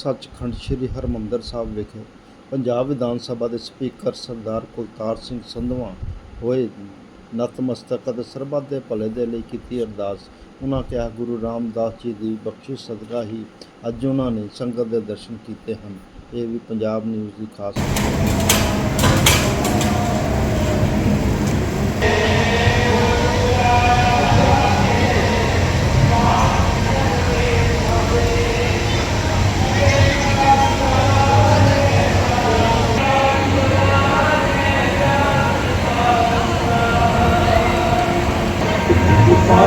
ਸੱਚਖੰਡ ਸ੍ਰੀ ਹਰਮੰਦਰ ਸਾਹਿਬ ਵਿਖੇ ਪੰਜਾਬ ਵਿਧਾਨ ਸਭਾ ਦੇ ਸਪੀਕਰ ਸਰਦਾਰ ਕੁਲਤਾਰ ਸਿੰਘ ਸੰਧਵਾ ਹੋਏ ਨਤਮਸਤਕ ਅਤੇ ਸਰਬੱਤ ਦੇ ਭਲੇ ਦੇ ਲਈ ਕੀਤੀ ਅਰਦਾਸ। ਉਹਨਾਂ ਕਿਹਾ, ਗੁਰੂ ਰਾਮਦਾਸ ਜੀ ਦੀ ਬਖਸ਼ਿਸ਼ ਸਦਕਾ ਹੀ ਅੱਜ ਉਹਨਾਂ ਨੇ ਸੰਗਤ ਦੇ ਦਰਸ਼ਨ ਕੀਤੇ ਹਨ। ਇਹ ਵੀ ਪੰਜਾਬ ਨਿਊਜ਼ ਦੀ ਖਾਸ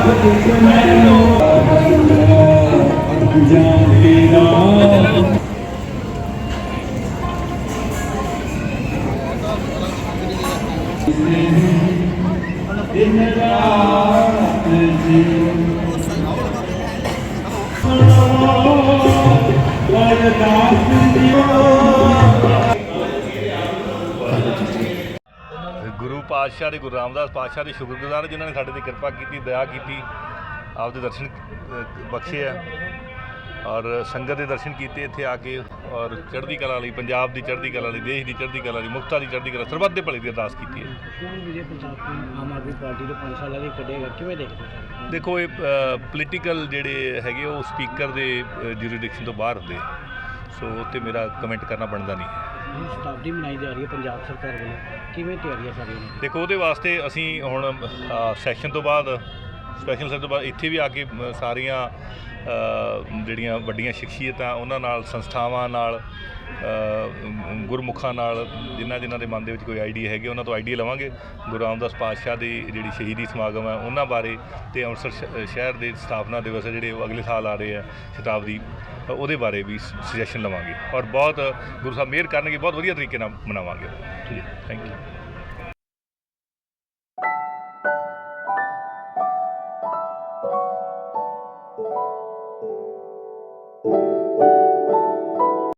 ਗੁਰੂ ਪਾਤਸ਼ਾਹ ਦੇ ਗੁਰੂ ਰਾਮਦਾਸ ਪਾਤਸ਼ਾਹ ਦੇ ਸ਼ੁਕਰਗੁਜ਼ਾਰ ਜਿਨ੍ਹਾਂ ਨੇ ਸਾਡੇ ਤੇ ਕਿਰਪਾ ਕੀਤੀ ਦਇਆ ਕੀਤੀ ਆਪਦੇ ਦਰਸ਼ਨ ਬਖਸ਼ੇ ਆ ਔਰ ਸੰਗਤ ਦੇ ਦਰਸ਼ਨ ਕੀਤੇ ਇੱਥੇ ਆ ਕੇ ਔਰ ਚੜ੍ਹਦੀ ਕਲਾ ਲਈ ਪੰਜਾਬ ਦੀ ਚੜ੍ਹਦੀ ਕਲਾ ਲਈ ਦੇਸ਼ ਦੀ ਚੜ੍ਹਦੀ ਕਲਾ ਲਈ ਮੁਕਤਾ ਦੀ ਚੜ੍ਹਦੀ ਕਲਾ ਸਰਬੱਤ ਦੇ ਭਲੇ ਦੀ ਅਰਦਾਸ ਕੀਤੀ ਹੈ ਕੌਣ ਵਿਜੇ ਪੰਜਾਬ ਤੋਂ ਆਮ ਆਦਮੀ ਪਾਰਟੀ ਦੇ 5 ਸਾਲਾਂ ਦੀ ਕੱਢੇਗਾ ਕਿਵੇਂ ਦੇਖਦੇ ਹੋ ਦੇਖੋ ਇਹ ਪੋਲੀਟੀਕਲ ਜਿਹੜੇ ਹੈਗੇ ਉਹ ਸਪੀਕਰ ਦੇ ਜੁਰੀਡਿਕਸ਼ਨ ਤੋਂ ਬਾਹਰ ਹੁੰਦੇ ਆ। ਸੋ ਉਹ 'ਤੇ ਮੇਰਾ ਕਮੈਂਟ ਕਰਨਾ ਬਣਦਾ ਨਹੀਂ। ਹੈ ਇਹ ਸ਼ਤਾਬਦੀ ਮਨਾਈ ਜਾ ਰਹੀ ਹੈ ਪੰਜਾਬ ਸਰਕਾਰ ਵੱਲੋਂ। ਕਿਵੇਂ ਤਿਆਰੀਆਂ ਸਾਰੀਆਂ ਨੇ ਦੇਖੋ ਉਹਦੇ ਵਾਸਤੇ ਅਸੀਂ ਹੁਣ ਸੈਸ਼ਨ ਤੋਂ ਬਾਅਦ ਸਪੈਸ਼ਲ ਸੈਸ਼ਨ ਤੋਂ ਬਾਅਦ ਇੱਥੇ ਵੀ ਆ ਕੇ ਅ, ਸਾਰੀਆਂ ਅ, ਜਿਹੜੀਆਂ ਵੱਡੀਆਂ ਸ਼ਖਸੀਅਤਾਂ ਉਹਨਾਂ ਨਾਲ ਸੰਸਥਾਵਾਂ ਨਾਲ ਅ, ਗੁਰਮੁਖਾਂ ਨਾਲ ਜਿਨ੍ਹਾਂ ਜਿਨ੍ਹਾਂ ਦੇ ਮਨ ਦੇ ਵਿੱਚ ਕੋਈ ਆਈਡੀਆ ਹੈਗੇ ਉਹਨਾਂ ਤੋਂ ਆਈਡੀਆ ਲਵਾਂਗੇ। ਗੁਰੂ ਰਾਮਦਾਸ ਪਾਤਸ਼ਾਹ ਦੀ ਜਿਹੜੀ ਸ਼ਹੀਦੀ ਸਮਾਗਮ ਹੈ ਉਹਨਾਂ ਬਾਰੇ ਤੇ ਅੰਮ੍ਰਿਤਸਰ ਸ਼- ਸ਼ਹਿਰ ਦੇ ਸਥਾਪਨਾ ਦਿਵਸ ਹੈ ਜਿਹੜੇ ਉਹ ਅਗਲੇ ਸਾਲ ਆ ਰਹੇ ਆ ਸ਼ਤਾਬਦੀ ਉਹਦੇ ਬਾਰੇ ਵੀ ਸੁਜੈਸ਼ਨ ਲਵਾਂਗੇ ਔਰ ਬਹੁਤ ਗੁਰੂ ਸਾਹਿਬ ਮਿਹਰ ਕਰਨਗੇ, ਬਹੁਤ ਵਧੀਆ ਤਰੀਕੇ ਨਾਲ ਮਨਾਵਾਂਗੇ। ਠੀਕ ਥੈਂਕ ਯੂ